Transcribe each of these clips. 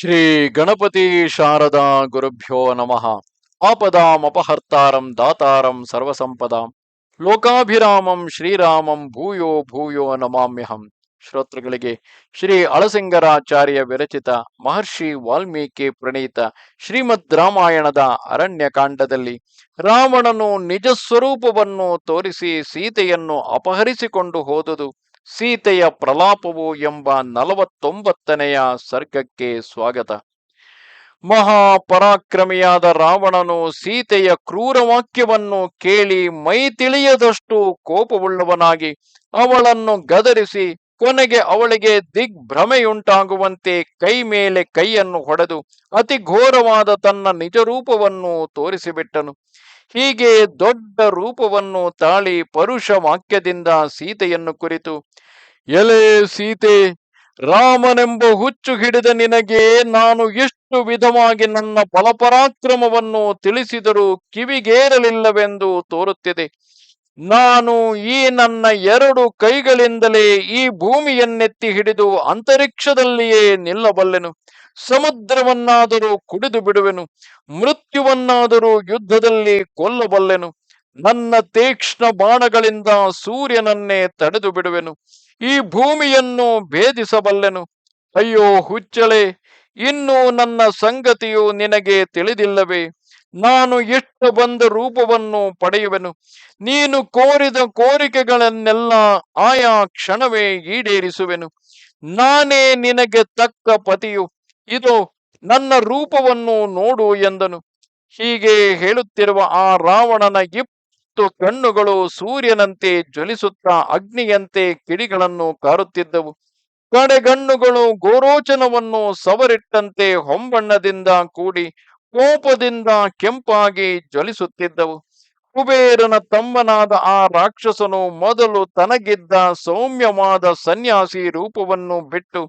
ಶ್ರೀ ಗಣಪತಿ ಶಾರದಾ ಗುರುಭ್ಯೋ ನಮಃ. ಆಪದಾಮಪಹರ್ತಾರಂ ದಾತಾರಂ ಸರ್ವಸಂಪದಾಂ. ಲೋಕಾಭಿರಾಮಂ ಶ್ರೀರಾಮಂ ಭೂಯೋ ಭೂಯೋ ನಮಾಮ್ಯಹಂ. ಶ್ರೋತೃಗಳಿಗೆ ಶ್ರೀ ಅಳಸಿಂಗರಾಚಾರ್ಯ ವಿರಚಿತ ಮಹರ್ಷಿ ವಾಲ್ಮೀಕಿ ಪ್ರಣೀತ ಶ್ರೀಮದ್ ರಾಮಾಯಣದ ಅರಣ್ಯಕಾಂಡದಲ್ಲಿ ರಾವಣನು ನಿಜ ಸ್ವರೂಪವನ್ನು ತೋರಿಸಿ ಸೀತೆಯನ್ನು ಅಪಹರಿಸಿಕೊಂಡು ಹೋದುದು ಸೀತೆಯ ಪ್ರಲಾಪವು ಎಂಬ ನಲವತ್ತೊಂಬತ್ತನೆಯ ಸರ್ಗಕ್ಕೆ ಸ್ವಾಗತ. ಮಹಾಪರಾಕ್ರಮಿಯಾದ ರಾವಣನು ಸೀತೆಯ ಕ್ರೂರ ವಾಕ್ಯವನ್ನು ಕೇಳಿ ಮೈ ತಿಳಿಯದಷ್ಟು ಕೋಪವುಳ್ಳವನಾಗಿ ಅವಳನ್ನು ಗದರಿಸಿ ಕೊನೆಗೆ ಅವಳಿಗೆ ದಿಗ್ಭ್ರಮೆಯುಂಟಾಗುವಂತೆ ಕೈ ಮೇಲೆ ಕೈಯನ್ನು ಹೊಡೆದು ಅತಿ ಘೋರವಾದ ತನ್ನ ನಿಜರೂಪವನ್ನು ತೋರಿಸಿಬಿಟ್ಟನು. ಹೀಗೆ ದೊಡ್ಡ ರೂಪವನ್ನು ತಾಳಿ ಪರುಷ ವಾಕ್ಯದಿಂದ ಸೀತೆಯನ್ನು ಕುರಿತು, ಎಲೆ ಸೀತೆ, ರಾಮನೆಂಬ ಹುಚ್ಚು ಹಿಡಿದ ನಿನಗೆ ನಾನು ಎಷ್ಟು ವಿಧವಾಗಿ ನನ್ನ ಬಲಪರಾಕ್ರಮವನ್ನು ತಿಳಿಸಿದರೂ ಕಿವಿಗೇರಲಿಲ್ಲವೆಂದು ತೋರುತ್ತಿದೆ. ನಾನು ಈ ನನ್ನ ಎರಡು ಕೈಗಳಿಂದಲೇ ಈ ಭೂಮಿಯನ್ನೆತ್ತಿ ಹಿಡಿದು ಅಂತರಿಕ್ಷದಲ್ಲಿಯೇ ನಿಲ್ಲಬಲ್ಲೆನು. ಸಮುದ್ರವನ್ನಾದರೂ ಕುಡಿದು ಬಿಡುವೆನು. ಮೃತ್ಯುವನ್ನಾದರೂ ಯುದ್ಧದಲ್ಲಿ ಕೊಲ್ಲಬಲ್ಲೆನು. ನನ್ನ ತೀಕ್ಷ್ಣ ಬಾಣಗಳಿಂದ ಸೂರ್ಯನನ್ನೇ ತಡೆದು ಬಿಡುವೆನು. ಈ ಭೂಮಿಯನ್ನು ಭೇದಿಸಬಲ್ಲೆನು. ಅಯ್ಯೋ ಹುಚ್ಚಳೆ, ಇನ್ನೂ ನನ್ನ ಸಂಗತಿಯು ನಿನಗೆ ತಿಳಿದಿಲ್ಲವೇ? ನಾನು ಎಷ್ಟು ಬಂದ ರೂಪವನ್ನು ಪಡೆಯುವೆನು? ನೀನು ಕೋರಿದ ಕೋರಿಕೆಗಳನ್ನೆಲ್ಲ ಆಯಾ ಕ್ಷಣವೇ ಈಡೇರಿಸುವೆನು. ನಾನೇ ನಿನಗೆ ತಕ್ಕ ಪತಿಯು. ಇದು ನನ್ನ ರೂಪವನ್ನು ನೋಡು ಎಂದನು. ಹೀಗೆ ಹೇಳುತ್ತಿರುವ ಆ ರಾವಣನ ಇಪ್ಪತ್ತು ಕಣ್ಣುಗಳು ಸೂರ್ಯನಂತೆ ಜ್ವಲಿಸುತ್ತಾ ಅಗ್ನಿಯಂತೆ ಕಿಡಿಗಳನ್ನು ಕಾರುತ್ತಿದ್ದವು. ಕಡೆಗಣ್ಣುಗಳು ಗೋರೋಚನವನ್ನು ಸವರಿಟ್ಟಂತೆ ಹೊಂಬಣ್ಣದಿಂದ ಕೂಡಿ ಕೋಪದಿಂದ ಕೆಂಪಾಗಿ ಜ್ವಲಿಸುತ್ತಿದ್ದವು. ಕುಬೇರನ ತಮ್ಮನಾದ ಆ ರಾಕ್ಷಸನು ಮೊದಲು ತನಗಿದ್ದ ಸೌಮ್ಯವಾದ ಸನ್ಯಾಸಿ ರೂಪವನ್ನು ಬಿಟ್ಟು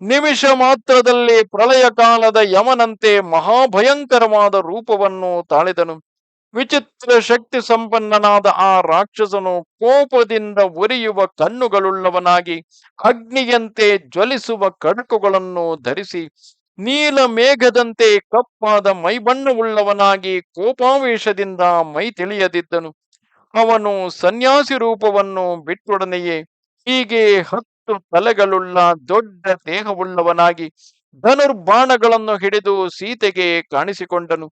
ನಿಮಿಷ ಮಾತ್ರದಲ್ಲಿ ಪ್ರಳಯ ಕಾಲದ ಯಮನಂತೆ ಮಹಾಭಯಂಕರವಾದ ರೂಪವನ್ನು ತಾಳಿದನು. ವಿಚಿತ್ರ ಶಕ್ತಿ ಸಂಪನ್ನನಾದ ಆ ರಾಕ್ಷಸನು ಕೋಪದಿಂದ ಉರಿಯುವ ಕಣ್ಣುಗಳುಳ್ಳವನಾಗಿ ಅಗ್ನಿಯಂತೆ ಜ್ವಲಿಸುವ ಕಡುಕುಗಳನ್ನು ಧರಿಸಿ ನೀಲ ಮೇಘದಂತೆ ಕಪ್ಪಾದ ಮೈಬಣ್ಣವುಳ್ಳವನಾಗಿ ಕೋಪಾವೇಶದಿಂದ ಮೈ ತಿಳಿಯದಿದ್ದನು. ಅವನು ಸನ್ಯಾಸಿ ರೂಪವನ್ನು ಬಿಟ್ಟೊಡನೆಯೇ ಹೀಗೆ ಹತ್ತು ತಲೆಗಳುಳ್ಳ ದೊಡ್ಡ ದೇಹವುಳ್ಳವನಾಗಿ ಧನುರ್ಬಾಣಗಳನ್ನು ಹಿಡಿದು ಸೀತೆಗೆ ಕಾಣಿಸಿಕೊಂಡನು.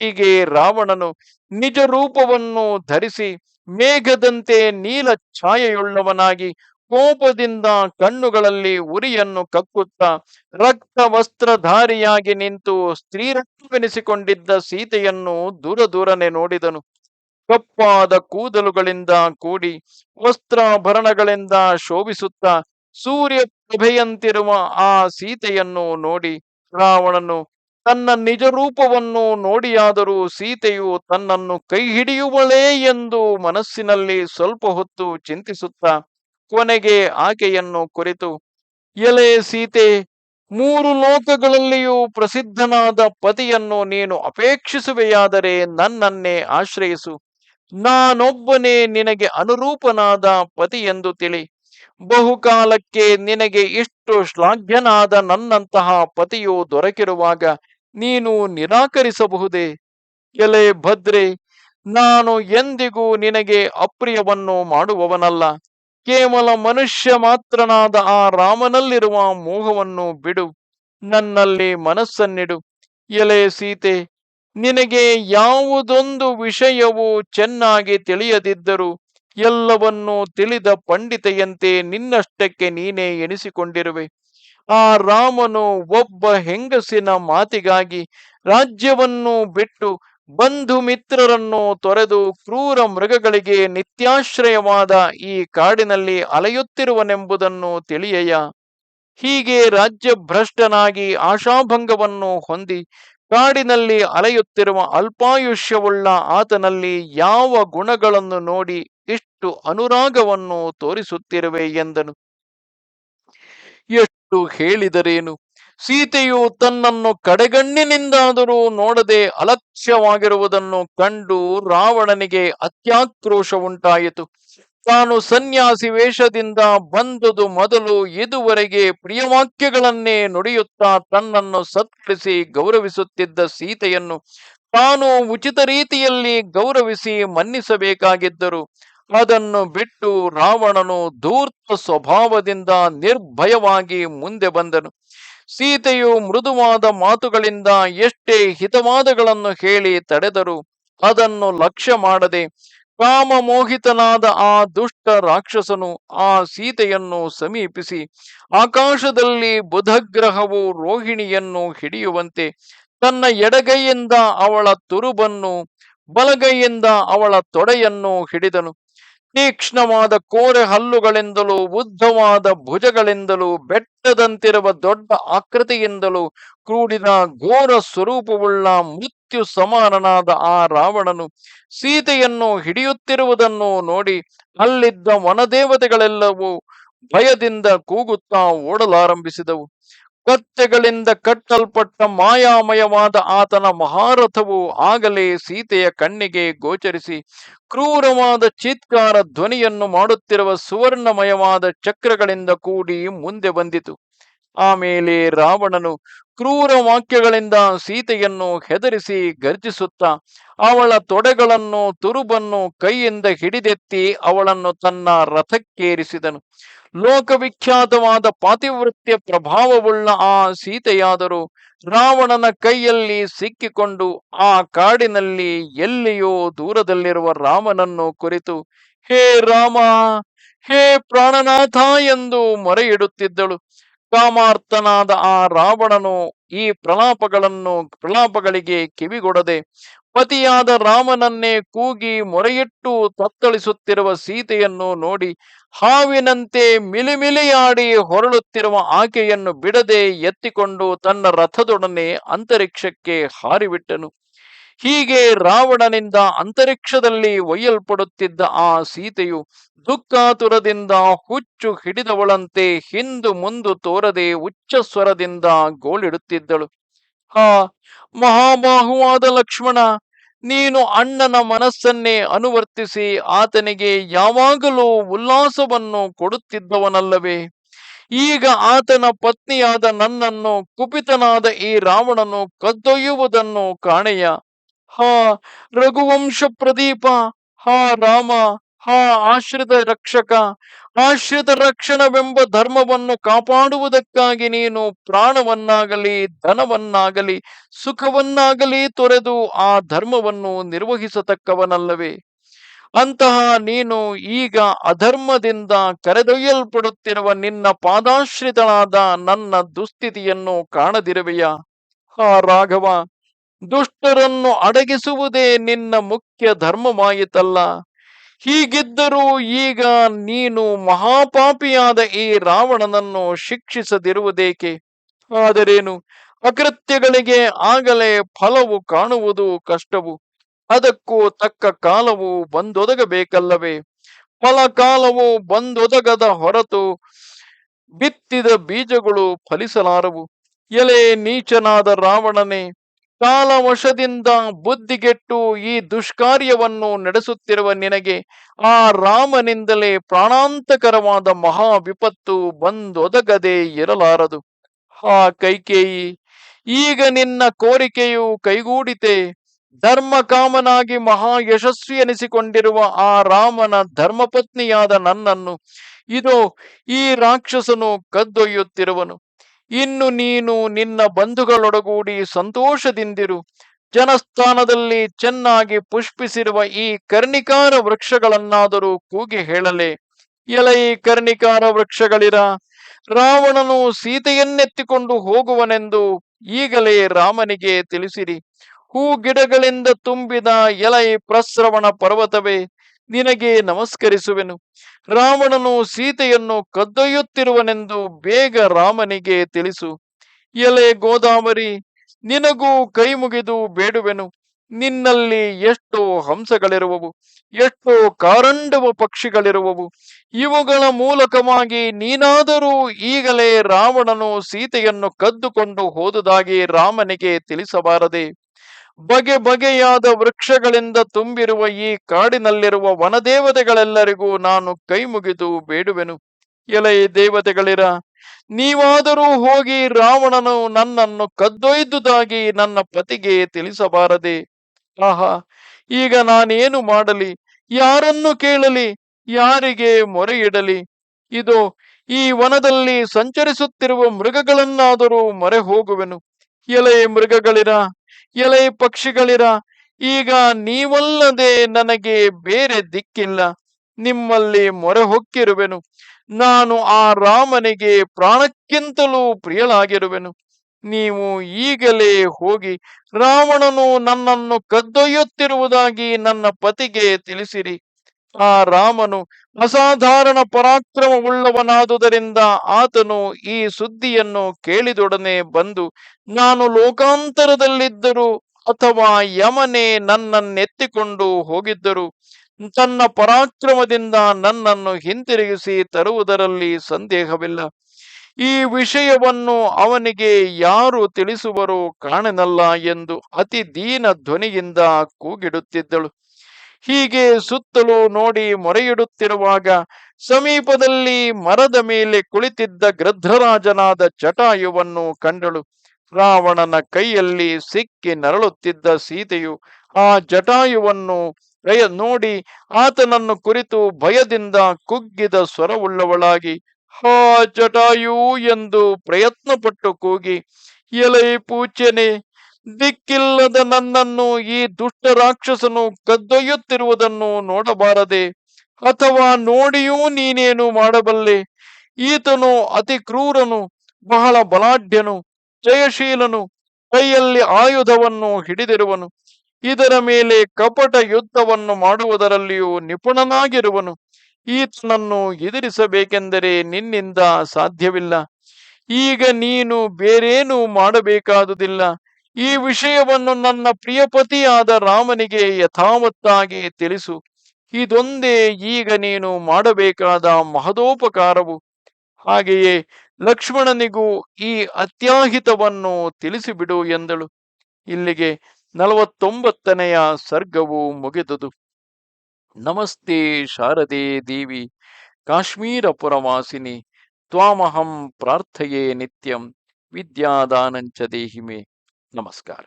ಹೀಗೆ ರಾವಣನು ನಿಜ ರೂಪವನ್ನು ಧರಿಸಿ ಮೇಘದಂತೆ ನೀಲ ಛಾಯೆಯುಳ್ಳವನಾಗಿ ಕೋಪದಿಂದ ಕಣ್ಣುಗಳಲ್ಲಿ ಉರಿಯನ್ನು ಕಕ್ಕುತ್ತಾ ರಕ್ತ ವಸ್ತ್ರಧಾರಿಯಾಗಿ ನಿಂತು ಸ್ತ್ರೀರಕ್ತವೆನಿಸಿಕೊಂಡಿದ್ದ ಸೀತೆಯನ್ನು ದೂರ ದೂರನೆ ನೋಡಿದನು. ಕಪ್ಪಾದ ಕೂದಲುಗಳಿಂದ ಕೂಡಿ ವಸ್ತ್ರಾಭರಣಗಳಿಂದ ಶೋಭಿಸುತ್ತ ಸೂರ್ಯ ಪ್ರಭೆಯಂತಿರುವ ಆ ಸೀತೆಯನ್ನು ನೋಡಿ ರಾವಣನು, ತನ್ನ ನಿಜ ರೂಪವನ್ನು ನೋಡಿಯಾದರೂ ಸೀತೆಯು ತನ್ನನ್ನು ಕೈ ಹಿಡಿಯುವಳೇ ಎಂದು ಮನಸ್ಸಿನಲ್ಲಿ ಸ್ವಲ್ಪ ಹೊತ್ತು ಚಿಂತಿಸುತ್ತಾ ಕೊನೆಗೆ ಆಕೆಯನ್ನು ಕುರಿತು, ಎಲೆ ಸೀತೆ, ಮೂರು ಲೋಕಗಳಲ್ಲಿಯೂ ಪ್ರಸಿದ್ಧನಾದ ಪತಿಯನ್ನು ನೀನು ಅಪೇಕ್ಷಿಸುವೆಯಾದರೆ ನನ್ನನ್ನೇ ಆಶ್ರಯಿಸು. ನಾನೊಬ್ಬನೇ ನಿನಗೆ ಅನುರೂಪನಾದ ಪತಿ ಎಂದು ತಿಳಿ. ಬಹುಕಾಲಕ್ಕೆ ನಿನಗೆ ಇಷ್ಟು ಶ್ಲಾಘ್ಯನಾದ ನನ್ನಂತಹ ಪತಿಯು ದೊರಕಿರುವಾಗ ನೀನು ನಿರಾಕರಿಸಬಹುದೇ? ಎಲೆ ಭದ್ರೆ, ನಾನು ಎಂದಿಗೂ ನಿನಗೆ ಅಪ್ರಿಯವನ್ನು ಮಾಡುವವನಲ್ಲ. ಕೇವಲ ಮನುಷ್ಯ ಮಾತ್ರನಾದ ಆ ರಾಮನಲ್ಲಿರುವ ಮೋಹವನ್ನು ಬಿಡು, ನನ್ನಲ್ಲಿ ಮನಸ್ಸನ್ನಿಡು. ಎಲೆ ಸೀತೆ, ನಿನಗೆ ಯಾವುದೊಂದು ವಿಷಯವು ಚೆನ್ನಾಗಿ ತಿಳಿಯದಿದ್ದರೂ ಎಲ್ಲವನ್ನೂ ತಿಳಿದ ಪಂಡಿತೆಯಂತೆ ನಿನ್ನಷ್ಟಕ್ಕೆ ನೀನೇ ಎನಿಸಿಕೊಂಡಿರುವೆ ಆ ರಾಮನು ಒಬ್ಬ ಹೆಂಗಸಿನ ಮಾತಿಗಾಗಿ ರಾಜ್ಯವನ್ನು ಬಿಟ್ಟು ಬಂಧು ಮಿತ್ರರನ್ನು ತೊರೆದು ಕ್ರೂರ ಮೃಗಗಳಿಗೆ ನಿತ್ಯಾಶ್ರಯವಾದ ಈ ಕಾಡಿನಲ್ಲಿ ಅಲೆಯುತ್ತಿರುವನೆಂಬುದನ್ನು ತಿಳಿಯಯ? ಹೀಗೆ ರಾಜ್ಯ ಭ್ರಷ್ಟನಾಗಿ ಆಶಾಭಂಗವನ್ನು ಹೊಂದಿ ಕಾಡಿನಲ್ಲಿ ಅಲೆಯುತ್ತಿರುವ ಅಲ್ಪಾಯುಷ್ಯವುಳ್ಳ ಆತನಲ್ಲಿ ಯಾವ ಗುಣಗಳನ್ನು ನೋಡಿ ಇಷ್ಟು ಅನುರಾಗವನ್ನು ತೋರಿಸುತ್ತಿರುವೆ ಎಂದನು. ಎಷ್ಟು ಹೇಳಿದರೇನು? ಸೀತೆಯು ತನ್ನನ್ನು ಕಡೆಗಣ್ಣಿನಿಂದಾದರೂ ನೋಡದೆ ಅಲಕ್ಷ್ಯವಾಗಿರುವುದನ್ನು ಕಂಡು ರಾವಣನಿಗೆ ಅತ್ಯಾಕ್ರೋಶ ಉಂಟಾಯಿತು ತಾನು ಸನ್ಯಾಸಿ ವೇಷದಿಂದ ಬಂದುದು ಮೊದಲು ಇದುವರೆಗೆ ಪ್ರಿಯವಾಕ್ಯಗಳನ್ನೇ ನುಡಿಯುತ್ತಾ ತನ್ನನ್ನು ಸತ್ಕರಿಸಿ ಗೌರವಿಸುತ್ತಿದ್ದ ಸೀತೆಯನ್ನು ತಾನು ಉಚಿತ ರೀತಿಯಲ್ಲಿ ಗೌರವಿಸಿ ಮನ್ನಿಸಬೇಕಾಗಿದ್ದರು. ಅದನ್ನು ಬಿಟ್ಟು ರಾವಣನು ಧೂರ್ತ ಸ್ವಭಾವದಿಂದ ನಿರ್ಭಯವಾಗಿ ಮುಂದೆ ಬಂದನು. ಸೀತೆಯು ಮೃದುವಾದ ಮಾತುಗಳಿಂದ ಎಷ್ಟೇ ಹಿತವಾದಗಳನ್ನು ಹೇಳಿ ತಡೆದರು ಅದನ್ನು ಲಕ್ಷ್ಯ ಮಾಡದೆ ಕಾಮಮೋಹಿತನಾದ ಆ ದುಷ್ಟ ರಾಕ್ಷಸನು ಆ ಸೀತೆಯನ್ನು ಸಮೀಪಿಸಿ ಆಕಾಶದಲ್ಲಿ ಬುಧಗ್ರಹವು ರೋಹಿಣಿಯನ್ನು ಹಿಡಿಯುವಂತೆ ತನ್ನ ಎಡಗೈಯಿಂದ ಅವಳ ತುರುಬನ್ನು ಬಲಗೈಯಿಂದ ಅವಳ ತೊಡೆಯನ್ನು ಹಿಡಿದನು. ತೀಕ್ಷ್ಣವಾದ ಕೋರೆ ಹಲ್ಲುಗಳಿಂದಲೂ, ಉದ್ದವಾದ ಭುಜಗಳಿಂದಲೂ, ಬೆಟ್ಟದಂತಿರುವ ದೊಡ್ಡ ಆಕೃತಿಯಿಂದಲೂ ಕೂಡಿದ ಘೋರ ಸ್ವರೂಪವುಳ್ಳ ಮೃತ್ಯು ಸಮಾನನಾದ ಆ ರಾವಣನು ಸೀತೆಯನ್ನು ಹಿಡಿಯುತ್ತಿರುವುದನ್ನು ನೋಡಿ ಅಲ್ಲಿದ್ದ ವನದೇವತೆಗಳೆಲ್ಲವೂ ಭಯದಿಂದ ಕೂಗುತ್ತಾ ಓಡಲಾರಂಭಿಸಿದವು. ಕತ್ತೆಗಳಿಂದ ಕಟ್ಟಲ್ಪಟ್ಟ ಮಾಯಾಮಯವಾದ ಆತನ ಮಹಾರಥವು ಆಗಲೇ ಸೀತೆಯ ಕಣ್ಣಿಗೆ ಗೋಚರಿಸಿ ಕ್ರೂರವಾದ ಚೀತ್ಕಾರ ಧ್ವನಿಯನ್ನು ಮಾಡುತ್ತಿರುವ ಸುವರ್ಣಮಯವಾದ ಚಕ್ರಗಳಿಂದ ಕೂಡಿ ಮುಂದೆ ಬಂದಿತು. ಆಮೇಲೆ ರಾವಣನು ಕ್ರೂರ ವಾಕ್ಯಗಳಿಂದ ಸೀತೆಯನ್ನು ಹೆದರಿಸಿ ಗರ್ಜಿಸುತ್ತಾ ಅವಳ ತೊಡೆಗಳನ್ನು ತುರುಬನ್ನು ಕೈಯಿಂದ ಹಿಡಿದೆತ್ತಿ ಅವಳನ್ನು ತನ್ನ ರಥಕ್ಕೇರಿಸಿದನು. ಲೋಕವಿಖ್ಯಾತವಾದ ಪಾತಿವೃತ್ಯ ಪ್ರಭಾವವುಳ್ಳ ಆ ಸೀತೆಯಾದರೂ. ರಾವಣನ ಕೈಯಲ್ಲಿ ಸಿಕ್ಕಿಕೊಂಡು ಆ ಕಾಡಿನಲ್ಲಿ ಎಲ್ಲಿಯೋ ದೂರದಲ್ಲಿರುವ ರಾಮನನ್ನು ಕುರಿತು, ಹೇ ರಾಮ, ಹೇ ಪ್ರಾಣನಾಥ ಎಂದು ಮೊರೆಯಿಡುತ್ತಿದ್ದಳು. ಕಾಮಾರ್ಥನಾದ ಆ ರಾವಣನು ಈ ಪ್ರಲಾಪಗಳನ್ನು, ಪ್ರಲಾಪಗಳಿಗೆ ಕಿವಿಗೊಡದೆ ಪತಿಯಾದ ರಾಮನನ್ನೇ ಕೂಗಿ ಮೊರೆಯಿಟ್ಟು ತತ್ತಳಿಸುತ್ತಿರುವ ಸೀತೆಯನ್ನು ನೋಡಿ ಹಾವಿನಂತೆ ಮಿಲಿಮಿಲಿಯಾಡಿ ಹೊರಳುತ್ತಿರುವ ಆಕೆಯನ್ನು ಬಿಡದೆ ಎತ್ತಿಕೊಂಡು ತನ್ನ ರಥದೊಡನೆ ಅಂತರಿಕ್ಷಕ್ಕೆ ಹಾರಿಬಿಟ್ಟನು. ಹೀಗೆ ರಾವಣನಿಂದ ಅಂತರಿಕ್ಷದಲ್ಲಿ ಒಯ್ಯಲ್ಪಡುತ್ತಿದ್ದ ಆ ಸೀತೆಯು ದುಃಖಾತುರದಿಂದ ಹುಚ್ಚು ಹಿಡಿದವಳಂತೆ ಹಿಂದು ಮುಂದು ತೋರದೆ ಉಚ್ಚ ಸ್ವರದಿಂದ ಗೋಳಿಡುತ್ತಿದ್ದಳು. ಹಾ, ಮಹಾಬಾಹುವಾದ ಲಕ್ಷ್ಮಣ, ನೀನು ಅಣ್ಣನ ಮನಸ್ಸನ್ನೇ ಅನುವರ್ತಿಸಿ ಆತನಿಗೆ ಯಾವಾಗಲೂ ಉಲ್ಲಾಸವನ್ನು ಕೊಡುತ್ತಿದ್ದವನಲ್ಲವೇ? ಈಗ ಆತನ ಪತ್ನಿಯಾದ ನನ್ನನ್ನು ಕುಪಿತನಾದ ಈ ರಾವಣನು ಕದ್ದೊಯ್ಯುವುದನ್ನು ಕಾಣೆಯ? ಹಾ, ರಘುವಂಶ ಪ್ರದೀಪ, ಹಾ, ರಾಮ, ಹಾ, ಆಶ್ರಿತ ರಕ್ಷಕ. ಆಶ್ರಿತ ರಕ್ಷಣವೆಂಬ ಧರ್ಮವನ್ನು ಕಾಪಾಡುವುದಕ್ಕಾಗಿ ನೀನು ಪ್ರಾಣವನ್ನಾಗಲಿ, ಧನವನ್ನಾಗಲಿ, ಸುಖವನ್ನಾಗಲಿ ತೊರೆದು ಆ ಧರ್ಮವನ್ನು ನಿರ್ವಹಿಸತಕ್ಕವನಲ್ಲವೇ. ಅಂತಹ ನೀನು ಈಗ ಅಧರ್ಮದಿಂದ ಕರೆದೊಯ್ಯಲ್ಪಡುತ್ತಿರುವ ನಿನ್ನ ಪಾದಾಶ್ರಿತನಾದ ನನ್ನ ದುಸ್ಥಿತಿಯನ್ನು ಕಾಣದಿರುವೆಯಾ? ಹಾ, ರಾಘವ ದುಷ್ಟರನ್ನು ಅಡಗಿಸುವುದೇ ನಿನ್ನ ಮುಖ್ಯ ಧರ್ಮವಾಯಿತಲ್ಲ. ಹೀಗಿದ್ದರೂ ಈಗ ನೀನು ಮಹಾಪಾಪಿಯಾದ ಈ ರಾವಣನನ್ನು ಶಿಕ್ಷಿಸದಿರುವುದೇಕೆ? ಆದರೇನು? ಅಕೃತ್ಯಗಳಿಗೆ ಆಗಲೇ ಫಲವು ಕಾಣುವುದು ಕಷ್ಟವು. ಅದಕ್ಕೂ ತಕ್ಕ ಕಾಲವು ಬಂದೊದಗಬೇಕಲ್ಲವೇ? ಫಲ ಕಾಲವು ಬಂದೊದಗದ ಹೊರತು ಬಿತ್ತಿದ ಬೀಜಗಳು ಫಲಿಸಲಾರವು. ಎಲೆ ನೀಚನಾದ ರಾವಣನೇ ಕಾಲವಶದಿಂದ ಬುದ್ಧಿಗೆಟ್ಟು ಈ ದುಷ್ಕಾರ್ಯವನ್ನು ನಡೆಸುತ್ತಿರುವ ನಿನಗೆ ಆ ರಾಮನಿಂದಲೇ ಪ್ರಾಣಾಂತಕರವಾದ ಮಹಾ ವಿಪತ್ತು ಬಂದೊದಗದೆ ಇರಲಾರದು. ಹಾ ಕೈಕೇಯಿ, ಈಗ ನಿನ್ನ ಕೋರಿಕೆಯು ಕೈಗೂಡಿತೆ. ಧರ್ಮಕಾಮನಾಗಿ ಮಹಾ ಯಶಸ್ವಿ ಎನಿಸಿಕೊಂಡಿರುವ ಆ ರಾಮನ ಧರ್ಮಪತ್ನಿಯಾದ ನನ್ನನ್ನು, ಇದು ಈ ರಾಕ್ಷಸನು ಕದ್ದೊಯ್ಯುತ್ತಿರುವನು. ಇನ್ನು ನೀನು ನಿನ್ನ ಬಂಧುಗಳೊಡಗೂಡಿ ಸಂತೋಷದಿಂದಿರು. ಜನಸ್ಥಾನದಲ್ಲಿ ಚೆನ್ನಾಗಿ ಪುಷ್ಪಿಸಿರುವ ಈ ಕರ್ಣಿಕಾರ ವೃಕ್ಷಗಳನ್ನಾದರೂ ಕೂಗಿ ಹೇಳಲೆ. ಎಲೈ ಕರ್ಣಿಕಾರ ವೃಕ್ಷಗಳಿರ? ರಾವಣನು ಸೀತೆಯನ್ನೆತ್ತಿಕೊಂಡು ಹೋಗುವನೆಂದು ಈಗಲೇ ರಾಮನಿಗೆ ತಿಳಿಸಿರಿ. ಹೂ ಗಿಡಗಳಿಂದ ತುಂಬಿದ ಎಲೈ ಪ್ರಸ್ರವಣ ಪರ್ವತವೇ ನಿನಗೆ ನಮಸ್ಕರಿಸುವೆನು. ರಾವಣನು ಸೀತೆಯನ್ನು ಕದ್ದೊಯ್ಯುತ್ತಿರುವನೆಂದು ಬೇಗ ರಾಮನಿಗೆ ತಿಳಿಸು. ಎಲೆ ಗೋದಾವರಿ, ನಿನಗೂ ಕೈ ಮುಗಿದು ಬೇಡುವೆನು. ನಿನ್ನಲ್ಲಿ ಎಷ್ಟೋ ಹಂಸಗಳಿರುವವು, ಎಷ್ಟೋ ಕಾರಂಡವ ಪಕ್ಷಿಗಳಿರುವವು. ಇವುಗಳ ಮೂಲಕವಾಗಿ ನೀನಾದರೂ ಈಗಲೇ ರಾವಣನು ಸೀತೆಯನ್ನು ಕದ್ದುಕೊಂಡು ಹೋದುದಾಗಿ ರಾಮನಿಗೆ ತಿಳಿಸಬಾರದೆ. ಬಗೆ ಬಗೆಯಾದ ವೃಕ್ಷಗಳಿಂದ ತುಂಬಿರುವ ಈ ಕಾಡಿನಲ್ಲಿರುವ ವನದೇವತೆಗಳೆಲ್ಲರಿಗೂ ನಾನು ಕೈ ಮುಗಿದು ಬೇಡುವೆನು. ಎಲೈ ದೇವತೆಗಳಿರ, ನೀವಾದರೂ ಹೋಗಿ ರಾವಣನು ನನ್ನನ್ನು ಕದ್ದೊಯ್ದುದಾಗಿ ನನ್ನ ಪತಿಗೆ ತಿಳಿಸಬಾರದೆ. ಆಹಾ, ಈಗ ನಾನೇನು ಮಾಡಲಿ? ಯಾರನ್ನು ಕೇಳಲಿ? ಯಾರಿಗೆ ಮೊರೆ ಇಡಲಿ ಇದು, ಈ ವನದಲ್ಲಿ ಸಂಚರಿಸುತ್ತಿರುವ ಮೃಗಗಳನ್ನಾದರೂ ಮೊರೆ ಹೋಗುವೆನು ಎಲೆ ಮೃಗಗಳಿರ ಎಲೆ ಪಕ್ಷಿಗಳಿರ, ಈಗ ನೀವಲ್ಲದೆ ನನಗೆ ಬೇರೆ ದಿಕ್ಕಿಲ್ಲ. ನಿಮ್ಮಲ್ಲಿ ಮೊರೆ ಹೊಕ್ಕಿರುವೆನು. ನಾನು ಆ ರಾಮನಿಗೆ ಪ್ರಾಣಕ್ಕಿಂತಲೂ ಪ್ರಿಯಳಾಗಿರುವೆನು. ನೀವು ಈಗಲೇ ಹೋಗಿ ರಾವಣನು ನನ್ನನ್ನು ಕದ್ದೊಯ್ಯುತ್ತಿರುವುದಾಗಿ ನನ್ನ ಪತಿಗೆ ತಿಳಿಸಿರಿ. ಆ ರಾಮನು ಅಸಾಧಾರಣ ಪರಾಕ್ರಮವುಳ್ಳವನಾದುದರಿಂದ ಆತನು ಈ ಸುದ್ದಿಯನ್ನು ಕೇಳಿದೊಡನೆ ಬಂದು, ನಾನು ಲೋಕಾಂತರದಲ್ಲಿದ್ದರೂ ಅಥವಾ ಯಮನೆ ನನ್ನನ್ನೆತ್ತಿಕೊಂಡು ಹೋಗಿದ್ದರು, ತನ್ನ ಪರಾಕ್ರಮದಿಂದ ನನ್ನನ್ನು ಹಿಂತಿರುಗಿಸಿ ತರುವುದರಲ್ಲಿ ಸಂದೇಹವಿಲ್ಲ. ಈ ವಿಷಯವನ್ನು ಅವನಿಗೆ ಯಾರು ತಿಳಿಸುವರೋ ಕಾಣನಲ್ಲ ಎಂದು ಅತಿ ದೀನ ಧ್ವನಿಯಿಂದ ಕೂಗಿಡುತ್ತಿದ್ದಳು. ಹೀಗೆ ಸುತ್ತಲೂ ನೋಡಿ ಮೊರೆಯಿಡುತ್ತಿರುವಾಗ ಸಮೀಪದಲ್ಲಿ ಮರದ ಮೇಲೆ ಕುಳಿತಿದ್ದ ಗೃಧ್ರರಾಜನಾದ ಜಟಾಯುವನ್ನು ಕಂಡಳು. ರಾವಣನ ಕೈಯಲ್ಲಿ ಸಿಕ್ಕಿ ನರಳುತ್ತಿದ್ದ ಸೀತೆಯು ಆ ಜಟಾಯುವನ್ನು ನೋಡಿ ಆತನನ್ನು ಕುರಿತು ಭಯದಿಂದ ಕುಗ್ಗಿದ ಸ್ವರವುಳ್ಳವಳಾಗಿ, ಹಾ ಜಟಾಯು ಎಂದು ಪ್ರಯತ್ನಪಟ್ಟು ಕೂಗಿ, ಎಲೈ ಪೂಜ್ಯನೆ ದಿಕ್ಕಿಲ್ಲದ ನನ್ನನ್ನು ಈ ದುಷ್ಟ ರಾಕ್ಷಸನು ಕದ್ದೊಯ್ಯುತ್ತಿರುವುದನ್ನು ನೋಡಬಾರದೆ, ಅಥವಾ ನೋಡಿಯೂ ನೀನೇನು ಮಾಡಬಲ್ಲೆ? ಈತನು ಅತಿ ಕ್ರೂರನು, ಬಹಳ ಬಲಾಢ್ಯನು, ಜಯಶೀಲನು, ಕೈಯಲ್ಲಿ ಆಯುಧವನ್ನು ಹಿಡಿದಿರುವನು, ಇದರ ಮೇಲೆ ಕಪಟ ಯುದ್ಧವನ್ನು ಮಾಡುವುದರಲ್ಲಿಯೂ ನಿಪುಣನಾಗಿರುವನು. ಈತನನ್ನು ಎದುರಿಸಬೇಕೆಂದರೆ ನಿನ್ನಿಂದ ಸಾಧ್ಯವಿಲ್ಲ. ಈಗ ನೀನು ಬೇರೇನು ಮಾಡಬೇಕಾದುದಿಲ್ಲ. ಈ ವಿಷಯವನ್ನು ನನ್ನ ಪ್ರಿಯಪತಿಯಾದ ರಾಮನಿಗೆ ಯಥಾವತ್ತಾಗಿ ತಿಳಿಸು. ಇದೊಂದೇ ಈಗ ನೀನು ಮಾಡಬೇಕಾದ ಮಹದೋಪಕಾರವು. ಹಾಗೆಯೇ ಲಕ್ಷ್ಮಣನಿಗೂ ಈ ಅತ್ಯಾಹಿತವನ್ನು ತಿಳಿಸಿಬಿಡು ಎಂದಳು. ಇಲ್ಲಿಗೆ ನಲವತ್ತೊಂಬತ್ತನೆಯ ಸರ್ಗವು ಮುಗಿದುದು. ನಮಸ್ತೆ ಶಾರದೆ ದೇವಿ, ಕಾಶ್ಮೀರ ಪುರವಾಸಿನಿ. ತ್ವಾಮಹಂ ಪ್ರಾರ್ಥಯೇ ನಿತ್ಯಂ. ವಿದ್ಯಾದಾನಂಚ ದೇಹಿಮೆ. Namaskar.